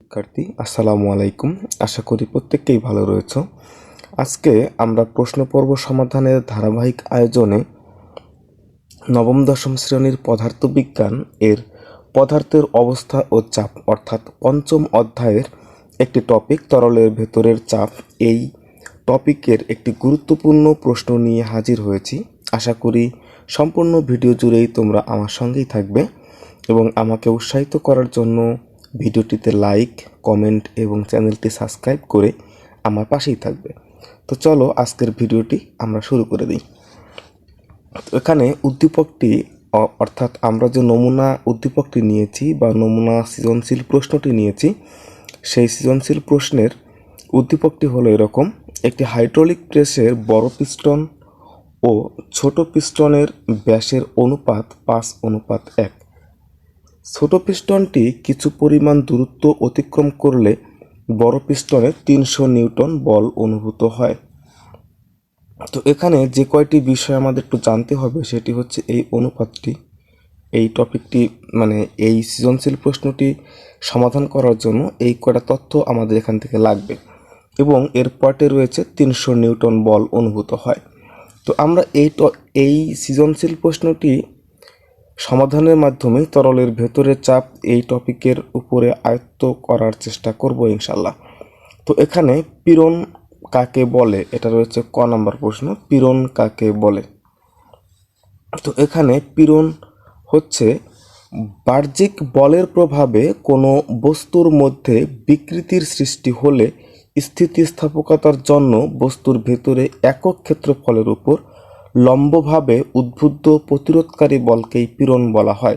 শিক্ষার্থী, আসসালামু আলাইকুম। আশা করি প্রত্যেককেই ভালো রয়েছে। আজকে আমরা প্রশ্ন পর্ব সমাধানের ধারাবাহিক আয়োজনে নবম, দশম শ্রেণির পদার্থবিজ্ঞান এর পদার্থের অবস্থা ও চাপ, অর্থাৎ পঞ্চম অধ্যায়ের একটি টপিক, তরলের ভেতরের চাপ। এই টপিকের একটি গুরুত্বপূর্ণ প্রশ্ন নিয়ে হাজির হয়েছি। আশা করি সম্পূর্ণ ভিডিও জুড়েই তোমরা আমার সঙ্গেই থাকবে এবং আমাকে উৎসাহিত করার জন্য ভিডিওটিতে লাইক কমেন্ট এবং চ্যানেলটি সাবস্ক্রাইব করে আমার পাশেই থাকবে। তো চলো আজকের ভিডিওটি আমরা শুরু করে দিই। এখানে উদ্দীপকটি অর্থাৎ আমরা যে নমুনা উদ্দীপকটি নিয়েছি বা নমুনা সৃজনশীল প্রশ্নটি নিয়েছি, সেই সৃজনশীল প্রশ্নের উদ্দীপকটি হলো এরকম। একটি হাইড্রোলিক প্রেসের বড় পিস্টন ও ছোট পিস্টনের ব্যাসের অনুপাত পাঁচ অনুপাত এক। ছোট পিস্টনটি কিছু পরিমাণ দূরত্ব অতিক্রম করলে বড় পিস্টনে তিনশো নিউটন বল অনুভূত হয়। তো এখানে যে কয়টি বিষয় আমাদের একটু জানতে হবে সেটি হচ্ছে এই অনুপাতটি। এই টপিকটি মানে এই সৃজনশীল প্রশ্নটি সমাধান করার জন্য এই কয়টা তথ্য আমাদের এখান থেকে লাগবে এবং এর পটে রয়েছে তিনশো নিউটন বল অনুভূত হয়। তো আমরা এই এই সৃজনশীল প্রশ্নটি সমাধানের মাধ্যমে তরলের ভেতরের চাপ এই টপিকের উপরে আয়ত্ত করার চেষ্টা করব ইনশাল্লাহ তো এখানে পীড়ন কাকে বলে? এটা রয়েছে ক নাম্বার প্রশ্ন, পীড়ন কাকে বলে? তো এখানে পীড়ন হচ্ছে বাহ্যিক বলের প্রভাবে কোনো বস্তুর মধ্যে বিকৃতির সৃষ্টি হলে স্থিতিস্থাপকতার জন্য বস্তুর ভেতরে একক ক্ষেত্রফলের উপর লম্বভাবে উদ্বুদ্ধ প্রতিরোধকারী বলকেই পীড়ন বলা হয়।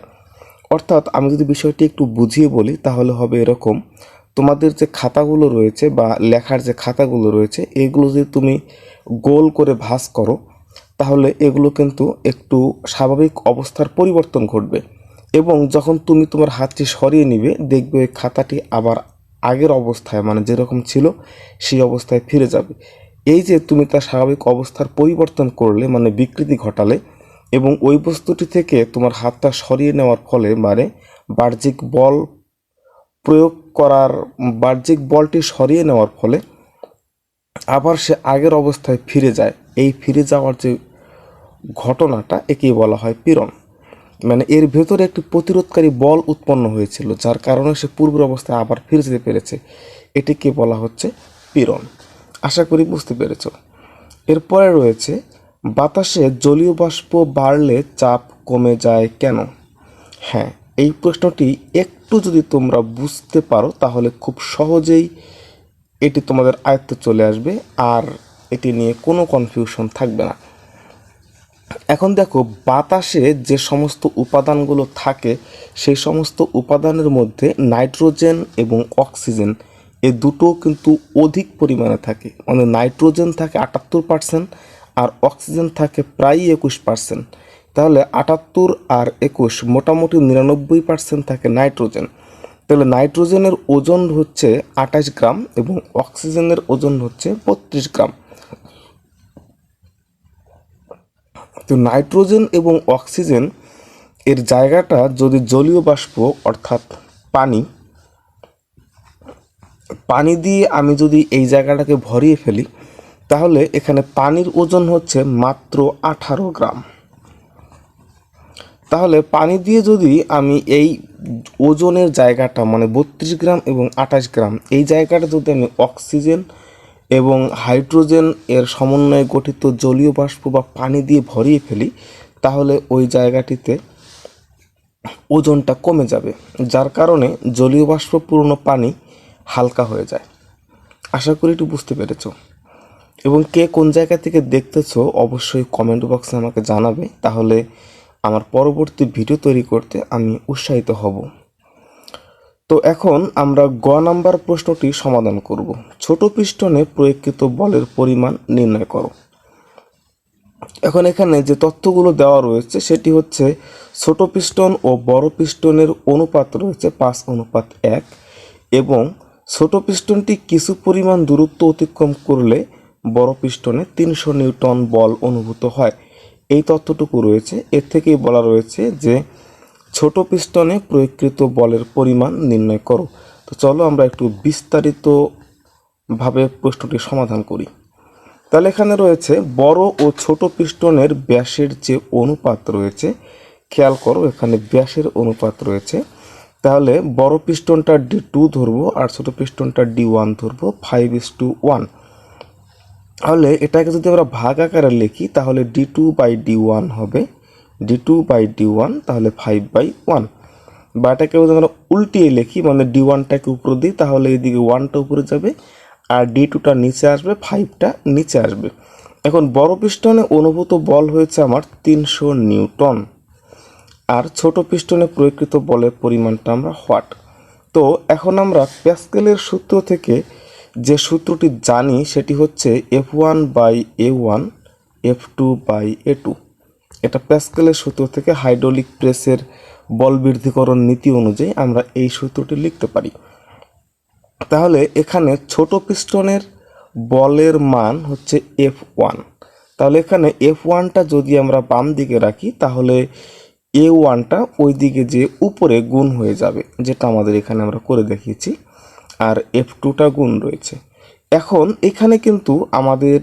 অর্থাৎ আমি যদি বিষয়টি একটু বুঝিয়ে বলি, তাহলে হবে এরকম। তোমাদের যে খাতাগুলো রয়েছে বা লেখার যে খাতাগুলো রয়েছে, এগুলো যদি তুমি গোল করে ভাঁজ করো, তাহলে এগুলো কিন্তু একটু স্বাভাবিক অবস্থার পরিবর্তন ঘটবে এবং যখন তুমি তোমার হাতটি সরিয়ে নিবে, দেখবে ওই খাতাটি আবার আগের অবস্থায় মানে যেরকম ছিল, সেই অবস্থায় ফিরে যাবে। এই যে তুমি তার স্বাভাবিক অবস্থার পরিবর্তন করলে মানে বিকৃতি ঘটালে এবং ওই বস্তুটি থেকে তোমার হাতটা সরিয়ে নেওয়ার ফলে মানে বাহ্যিক বল প্রয়োগ করার, বাহ্যিক বলটি সরিয়ে নেওয়ার ফলে আবার সে আগের অবস্থায় ফিরে যায়। এই ফিরে যাওয়ার যে ঘটনাটা, একেই বলা হয় পীড়ন। মানে এর ভেতরে একটি প্রতিরোধকারী বল উৎপন্ন হয়েছিল, যার কারণে সে পূর্বের অবস্থায় আবার ফিরে যেতে পেরেছে। এটিকে বলা হচ্ছে পীড়ন। আশা করি বুঝতে পেরেছ। এরপরে রয়েছে, বাতাসে জলীয় বাষ্প বাড়লে চাপ কমে যায় কেন? হ্যাঁ এই প্রশ্নটি একটু যদি তোমরা বুঝতে পারো, তাহলে খুব সহজেই এটি তোমাদের আয়ত্তে চলে আসবে, আর এটি নিয়ে কোনো কনফিউশন থাকবে না। এখন দেখো, বাতাসে যে সমস্ত উপাদানগুলো থাকে, সেই সমস্ত উপাদানের মধ্যে নাইট্রোজেন এবং অক্সিজেন এ দুটো কিন্তু অধিক পরিমাণে থাকে। মানে নাইট্রোজেন থাকে আটাত্তর পার্সেন্ট আর অক্সিজেন থাকে প্রায় একুশ পার্সেন্ট তাহলে আটাত্তর আর একুশ মোটামুটি নিরানব্বই পার্সেন্ট থাকে নাইট্রোজেন। তাহলে নাইট্রোজেনের ওজন হচ্ছে আঠাশ গ্রাম এবং অক্সিজেনের ওজন হচ্ছে বত্রিশ গ্রাম। তো নাইট্রোজেন এবং অক্সিজেন এর জায়গাটা যদি জলীয় বাষ্প অর্থাৎ পানি পানি দিয়ে আমি যদি এই জায়গাটাকে ভরিয়ে ফেলি, তাহলে এখানে পানির ওজন হচ্ছে মাত্র আঠারো গ্রাম। তাহলে পানি দিয়ে যদি আমি এই ওজনের জায়গাটা মানে বত্রিশ গ্রাম এবং আঠাশ গ্রাম, এই জায়গাটা যদি আমি অক্সিজেন এবং হাইড্রোজেন এর সমন্বয়ে গঠিত জলীয় বাষ্প বা পানি দিয়ে ভরিয়ে ফেলি, তাহলে ওই জায়গাটিতে ওজনটা কমে যাবে। যার কারণে জলীয় বাষ্পপূর্ণ পানি হালকা হয়ে যায়। আশা করি একটু বুঝতে পেরেছ। এবং কে কোন জায়গা থেকে দেখতেছো, অবশ্যই কমেন্ট বক্সে আমাকে জানাবে। তাহলে আমার পরবর্তী ভিডিও তৈরি করতে আমি উৎসাহিত হব। তো এখন আমরা গ নাম্বার প্রশ্নটি সমাধান করব। ছোট পিস্টনে প্রয়োগকৃত বলের পরিমাণ নির্ণয় করো। এখন এখানে যে তথ্যগুলো দেওয়া রয়েছে, সেটি হচ্ছে ছোট পিস্টন ও বড় পিস্টনের অনুপাত রয়েছে পাঁচ অনুপাত এক এবং ছোট পিস্টনটি কিছু পরিমাণ দূরত্ব অতিক্রম করলে বড় পিস্টনে তিনশো নিউটন বল অনুভূত হয়। এই তথ্যটুকু রয়েছে। এর থেকেই বলা রয়েছে যে, ছোট পিস্টনে প্রয়োগকৃত বলের পরিমাণ নির্ণয় করো। তো চলো আমরা একটু বিস্তারিতভাবে প্রশ্নটি সমাধান করি। তাহলে এখানে রয়েছে, বড় ও ছোট পিস্টনের ব্যাসের যে অনুপাত রয়েছে, খেয়াল করো এখানে ব্যাসের অনুপাত রয়েছে তাহলে বড় পিস্টনটা ডি টু ধরবো আর ছোট পিস্টনটা ডি ওয়ান ধরবো ফাইভ ইস টু ওয়ান তাহলে এটাকে যদি আমরা ভাগ আকারে লিখি, তাহলে D two by D one হবে। D two by D one তাহলে ফাইভ বাই ওয়ান বা এটাকে যদি আমরা উল্টিয়ে লিখি মানে ডি ওয়ানটাকে উপরে দিই, তাহলে এদিকে ওয়ানটা উপরে যাবে আর ডি টুটা নিচে আসবে ফাইভটা নিচে আসবে। এখন বড় পিস্টনে অনুভূত বল হয়েছে আমার তিনশো নিউটন। আর ছোট পিস্টনে প্রয়োগকৃত বলের পরিমাণটা আমরা হোয়াট? তো এখন আমরা প্যাসকেলের সূত্র থেকে যে সূত্রটি জানি সেটি হচ্ছে F one by A one, F two by A two. এটা প্যাসকেলের সূত্র থেকে হাইড্রোলিক প্রেসের বল বৃদ্ধিকরণ নীতি অনুযায়ী আমরা এই সূত্রটি লিখতে পারি। তাহলে এখানে ছোট পিস্টনের বলের মান হচ্ছে এফ ওয়ান। তাহলে এখানে এফ ওয়ানটা যদি আমরা বাম দিকে রাখি, তাহলে এ ওয়ানটা ওই দিকে যে উপরে গুণ হয়ে যাবে, যেটা আমাদের এখানে আমরা করে দেখিয়েছি, আর এফ টুটা গুণ রয়েছে। এখন এখানে কিন্তু আমাদের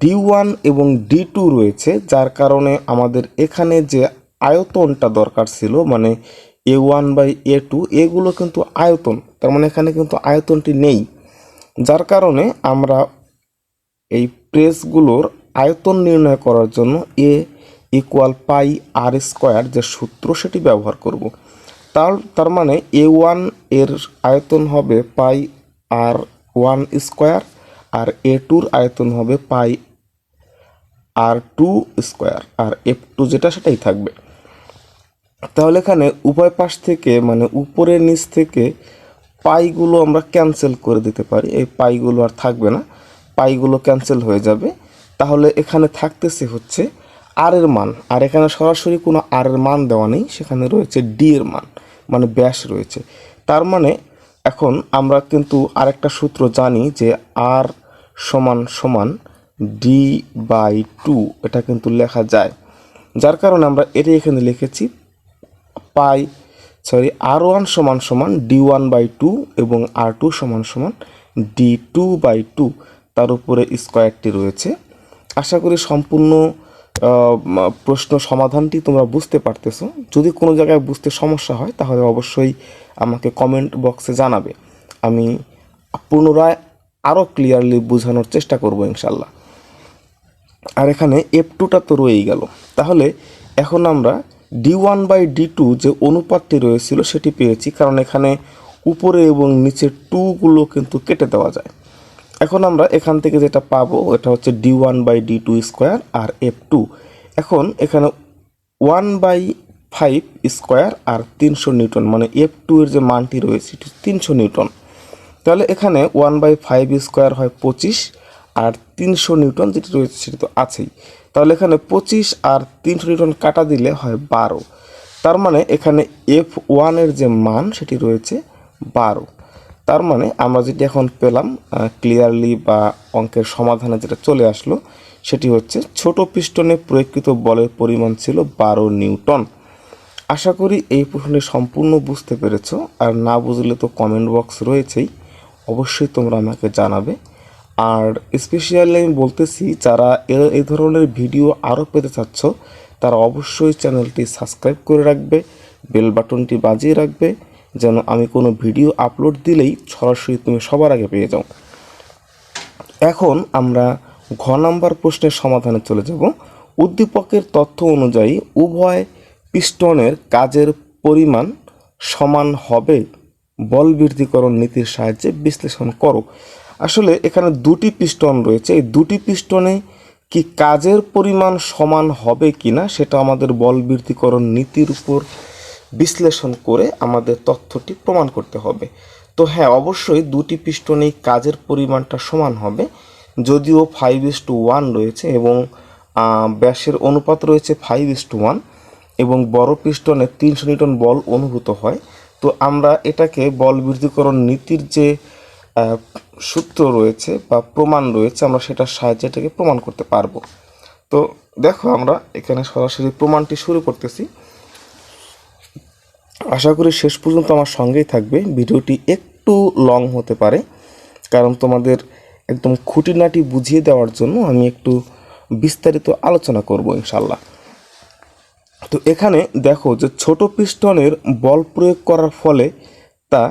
ডি ওয়ান এবং ডি টু রয়েছে, যার কারণে আমাদের এখানে যে আয়তনটা দরকার ছিল মানে A one by A two এগুলো কিন্তু আয়তন, তার মানে এখানে কিন্তু আয়তনটি নেই। যার কারণে আমরা এই প্রেসগুলোর আয়তন নির্ণয় করার জন্য এ ইকুয়াল পাই আর স্কোয়ার যে সূত্র সেটি ব্যবহার করব। তার তার মানে এ ওয়ানের আয়তন হবে পাই আর ওয়ান স্কোয়ার আর এ টুর আয়তন হবে পাই আর টু স্কোয়ার আর এফ টু যেটা সেটাই থাকবে। তাহলে এখানে উভয় পাশ থেকে মানে উপরের নিচ থেকে পাইগুলো আমরা ক্যান্সেল করে দিতে পারি। এই পাইগুলো আর থাকবে না। পাইগুলো ক্যান্সেল হয়ে যাবে। তাহলে এখানে থাকতেছে হচ্ছে আর এর মান, আর এখানে সরাসরি কোনো আর এর মান দেওয়া নেই, সেখানে রয়েছে ডি এর মান মানে ব্যাস রয়েছে। তার মানে এখন আমরা কিন্তু আরেকটা সূত্র জানি যে আর সমান সমান ডি বাই টু, এটা কিন্তু লেখা যায়। যার কারণে আমরা এটি এখানে লিখেছি, পাই, সরি আর ওয়ান সমান সমান ডি ওয়ান বাই টু এবং আর টু সমান সমান ডি টু বাই টু, তার উপরে স্কোয়ারটি রয়েছে। আশা করি সম্পূর্ণ প্রশ্ন সমাধানটি তোমরা বুঝতে পারতেছো। যদি কোনো জায়গায় বুঝতে সমস্যা হয়, তাহলে অবশ্যই আমাকে কমেন্ট বক্সে জানাবে। আমি পুনরায় আরও ক্লিয়ারলি বোঝানোর চেষ্টা করব ইনশাল্লাহ। আর এখানে এফ টুটা তো রয়েই গেল। তাহলে এখন আমরা D one by D two যে অনুপাতটি রয়েছিল, সেটি পেয়েছি। কারণ এখানে উপরে এবং নিচের টুগুলো কিন্তু কেটে দেওয়া যায়। এখন আমরা এখান থেকে যেটা পাবো, এটা হচ্ছে D one by D two square R F two এখন এখানে ওয়ান বাই ফাইভ স্কোয়ার আর তিনশো নিউটন মানে এফ টু এর যে মানটি রয়েছে তিনশো নিউটন। তাহলে এখানে ওয়ান বাই ফাইভ স্কোয়ার হয় পঁচিশ আর তিনশো নিউটন যেটি রয়েছে সেটি তো আছেই। তাহলে এখানে পঁচিশ আর তিনশো নিউটন কাটা দিলে হয় বারো। তার মানে এখানে এফ ওয়ানের যে মান সেটি রয়েছে বারো। তার মানে আমরা যেটি এখন পেলাম ক্লিয়ারলি বা অঙ্কের সমাধানে যেটা চলে আসলো, সেটি হচ্ছে ছোট পিস্টনে প্রয়োগকৃত বলের পরিমাণ ছিল বারো নিউটন। আশা করি এই প্রশ্নটি সম্পূর্ণ বুঝতে পেরেছ। আর না বুঝলে তো কমেন্ট বক্স রয়েছেই। অবশ্যই তোমরা আমাকে জানাবে। আর স্পেশালি আমি বলতেছি, যারা এই ধরনের ভিডিও আরও পেতে চাচ্ছ, তারা অবশ্যই চ্যানেলটি সাবস্ক্রাইব করে রাখবে বেল বাটনটি বাজিয়ে রাখবে যেন আমি কোনো ভিডিও আপলোড দিলেই সরাসরি তুমি সবার আগে পেয়ে যাও। এখন আমরা ঘ নাম্বার প্রশ্নের সমাধানে চলে যাব। উদ্দীপকের তথ্য অনুযায়ী উভয় পিস্টনের কাজের পরিমাণ সমান হবে। বল বৃদ্ধিকরণ নীতির সাহায্যে বিশ্লেষণ করো। আসলে এখানে দুটি পিস্টন রয়েছে। এই দুটি পিস্টনে কি কাজের পরিমাণ সমান হবে কিনা সেটা আমাদের বল বৃদ্ধিকরণ নীতির উপর বিশ্লেষণ করে আমাদের তথ্যটি প্রমাণ করতে হবে। তো হ্যাঁ অবশ্যই দুটি পিস্টনেই কাজের পরিমাণটা সমান হবে। যদিও ফাইভ ইস টু ওয়ান রয়েছে এবং ব্যাসের অনুপাত রয়েছে ফাইভ ইস টু ওয়ান এবং বড় পিস্টনে তিনশো নিউটন বল অনুভূত হয়। তো আমরা এটাকে বল বৃদ্ধিকরণ নীতির যে সূত্র রয়েছে বা প্রমাণ রয়েছে, আমরা সেটার সাহায্যে এটাকে প্রমাণ করতে পারব। তো দেখো আমরা এখানে সরাসরি প্রমাণটি শুরু করতেছি। আশা করি শেষ পর্যন্ত আমার সঙ্গেই থাকবে। ভিডিওটি একটু লং হতে পারে, কারণ তোমাদের একদম খুঁটিনাটি বুঝিয়ে দেওয়ার জন্য আমি একটু বিস্তারিত আলোচনা করব ইনশাল্লাহ তো এখানে দেখো যে ছোট পিস্টনের বল প্রয়োগ করার ফলে তা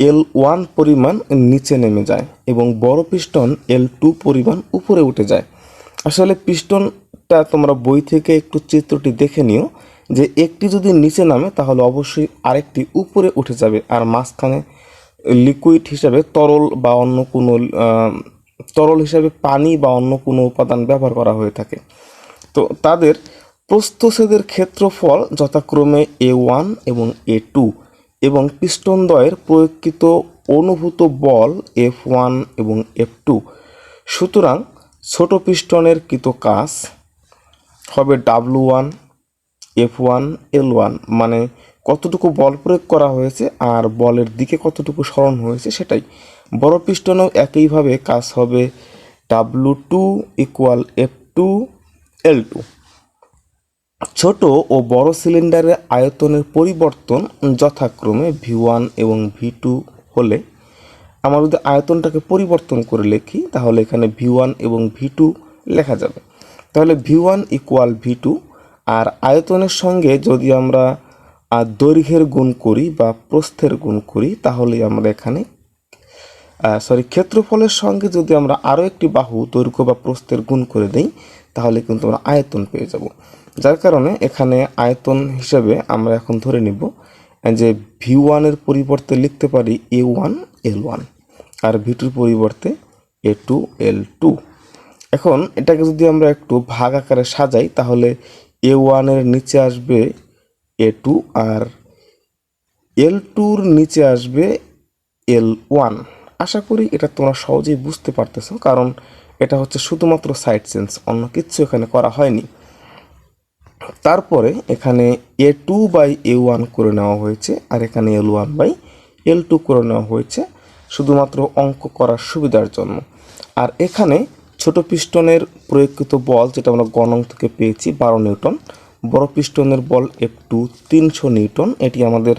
এল ওয়ান পরিমাণ নিচে নেমে যায় এবং বড় পিস্টন এল টু পরিমাণ উপরে উঠে যায়। আসলে পিস্টনটা তোমরা বই থেকে একটু চিত্রটি দেখে নিও। যে একটি যদি নিচে নামে, তাহলে অবশ্যই আরেকটি উপরে উঠে যাবে। আর মাঝখানে লিকুইড হিসাবে তরল বা অন্য কোনো তরল হিসাবে পানি বা অন্য কোনো উপাদান ব্যবহার করা হয়ে থাকে। তো তাদের প্রস্থছেদের ক্ষেত্রফল যথাক্রমে এ ওয়ান এবং এ টু এবং পিস্টনদ্বয়ের প্রয়োগকৃত অনুভূত বল এফ ওয়ান এবং এফ টু সুতরাং ছোট পিস্টনের কৃত কাজ হবে W one F one L one মানে কতটুকু বল প্রয়োগ করা হয়েছে আর বলের দিকে কতটুকু স্মরণ হয়েছে সেটাই। বড় পিস্টনেও একইভাবে কাজ হবে W two equal F two L two ছোট ও বড় সিলিন্ডারের আয়তনের পরিবর্তন যথাক্রমে ভি ওয়ান এবং ভি টু হলে। আমরা যদি আয়তনটাকে পরিবর্তন করে লিখি, তাহলে এখানে ভি ওয়ান এবং ভি টু লেখা যাবে। তাহলে V one equal V two আর আয়তনের সঙ্গে যদি আমরা দৈর্ঘ্যের গুণ করি বা প্রস্থের গুণ করি, তাহলে আমরা এখানে সরি ক্ষেত্রফলের সঙ্গে যদি আমরা আরও একটি বাহু, দৈর্ঘ্য বা প্রস্থের গুণ করে দিই, তাহলে কিন্তু আমরা আয়তন পেয়ে যাব। যার কারণে এখানে আয়তন হিসেবে আমরা এখন ধরে নিব যে ভি ওয়ানের পরিবর্তে লিখতে পারি এ ওয়ান এল ওয়ান আর ভি টুর পরিবর্তে এ টু এল টু এখন এটাকে যদি আমরা একটু ভাগ আকারে সাজাই, তাহলে এ ওয়ানের নিচে আসবে এ টু আর এল টুর নিচে আসবে এল ওয়ান আশা করি এটা তোমরা সহজেই বুঝতে পারতেছো, কারণ এটা হচ্ছে শুধুমাত্র সাইড চেঞ্জ অন্য কিছু এখানে করা হয়নি। তারপরে এখানে A two by A one করে নেওয়া হয়েছে আর এখানে L one by L two করে নেওয়া হয়েছে, শুধুমাত্র অঙ্ক করার সুবিধার জন্য। আর এখানে ছোট পিস্টনের প্রয়োগকৃত বল যেটা আমরা গণং থেকে পেয়েছি বারো নিউটন, বড় পিস্টনের বল এফ টু তিনশো নিউটন, এটি আমাদের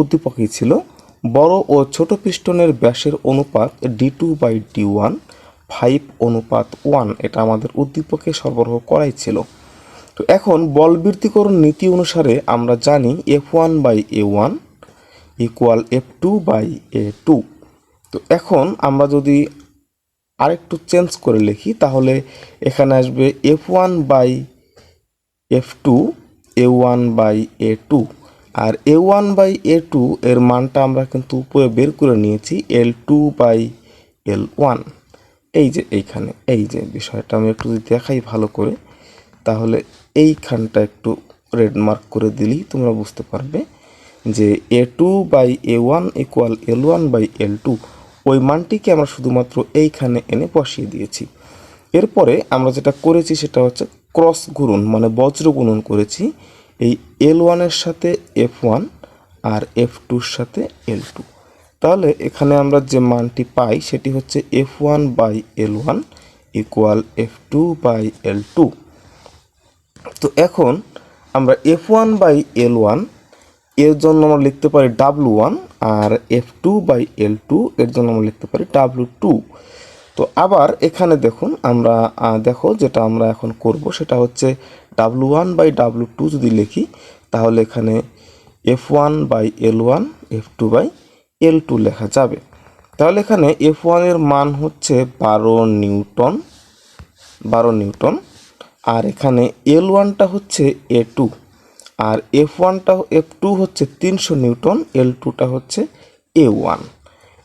উদ্দীপকই ছিল। বড় ও ছোট পিস্টনের ব্যাসের অনুপাত D two by D one five অনুপাত ওয়ান এটা আমাদের উদ্দীপকে সরবরাহ করাই ছিল। তো এখন বল বৃত্তিকরণ নীতি অনুসারে আমরা জানি F one by A one equal F two by A two তো এখন আমরা যদি আরেকটু চেঞ্জ করে লিখি, তাহলে এখানে আসবে F one by F two A one by A two R A one by A two এর মানটা আমরা কিন্তু উপরে বের করে নিয়েছি L two by L one এই যে এইখানে, এই যে বিষয়টা আমি একটু যদি দেখাই ভালো করে, তাহলে এইখানটা একটু রেড মার্ক করে দিলেই তোমরা বুঝতে পারবে যে A two by A one equal L one by L two ওই মানটিকে আমরা শুধুমাত্র এইখানে এনে বসিয়ে দিয়েছি। এরপরে আমরা যেটা করেছি সেটা হচ্ছে ক্রস গুণন মানে বজ্র গুণন করেছি এই এল ওয়ানের সাথে এফ ওয়ান আর এফ টুর সাথে এল টু তাহলে এখানে আমরা যে মানটি পাই সেটি হচ্ছে F one by L one equal F two by L two তো এখন আমরা F one by L one এর জন্য আমরা লিখতে পারি W one R F two by L two এর জন্য আমরা লিখতে পারি ডাব্লু টু তো আবার এখানে দেখুন, আমরা দেখো যেটা আমরা এখন করব, সেটা হচ্ছে W one by W two যদি লিখি, তাহলে এখানে F one by L one F two by L two লেখা যাবে। তাহলে এখানে এফ ওয়ানের মান হচ্ছে বারো নিউটন বারো নিউটন, আর এখানে এল ওয়ানটা হচ্ছে এ টু আর এফ ওয়ানটা এফ টু হচ্ছে তিনশো নিউটন এল টুটা হচ্ছে এ ওয়ান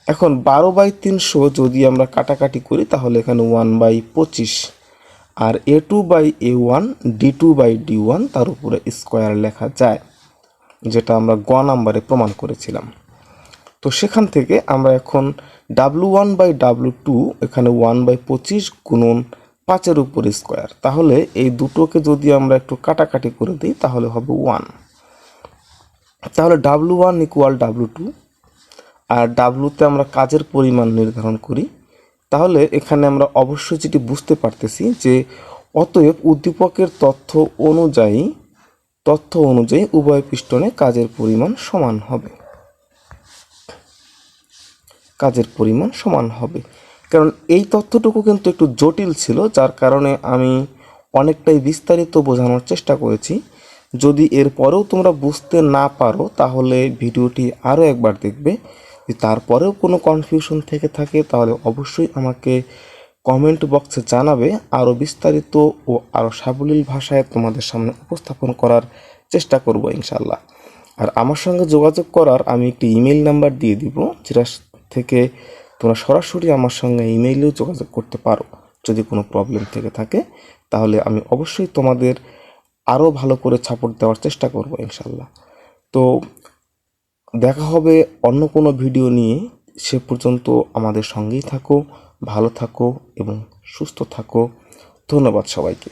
এখন বারো বাই তিনশো যদি আমরা কাটাকাটি করি, তাহলে এখানে ওয়ান বাই পঁচিশ। আর A two by A one D two by D one তার উপরে স্কোয়ার লেখা যায়, যেটা আমরা গ নাম্বারে প্রমাণ করেছিলাম। তো সেখান থেকে আমরা এখন W one by W two এখানে ওয়ান বাই পঁচিশ গুণন পাঁচের উপর স্কোয়ার। তাহলে এই দুটোকে যদি আমরা একটু কাটাকাটি করে দিই, তাহলে হবে ওয়ান তাহলে W one equal W two আর ডাব্লুতে আমরা কাজের পরিমাণ নির্ধারণ করি। তাহলে এখানে আমরা অবশ্যই যেটি বুঝতে পারতেছি যে, অতএব উদ্দীপকের তথ্য অনুযায়ী তথ্য অনুযায়ী উভয় পিস্টনে কাজের পরিমাণ সমান হবে। কাজের পরিমাণ সমান হবে। কারণ এই তথ্যটুকু কিন্তু একটু জটিল ছিল, যার কারণে আমি অনেকটাই বিস্তারিত বোঝানোর চেষ্টা করেছি। যদি এরপরেও তোমরা বুঝতে না পারো, তাহলে ভিডিওটি আরও একবার দেখবে। তারপরেও কোনো কনফিউশন থেকে থাকে, তাহলে অবশ্যই আমাকে কমেন্ট বক্সে জানাবে। আরও বিস্তারিত ও আরও সাবলীল ভাষায় তোমাদের সামনে উপস্থাপন করার চেষ্টা করব ইনশাল্লাহ আর আমার সঙ্গে যোগাযোগ করার আমি একটি ইমেল নাম্বার দিয়ে দিব, যেটা থেকে তোমরা সরাসরি আমার সঙ্গে ইমেইলেও যোগাযোগ করতে পারো। যদি কোনো প্রবলেম থেকে থাকে, তাহলে আমি অবশ্যই তোমাদের আরও ভালো করে সাপোর্ট দেওয়ার চেষ্টা করব ইনশাল্লাহ তো দেখা হবে অন্য কোনো ভিডিও নিয়ে। সে পর্যন্ত আমাদের সঙ্গেই থাকো, ভালো থাকো এবং সুস্থ থাকো। ধন্যবাদ সবাইকে।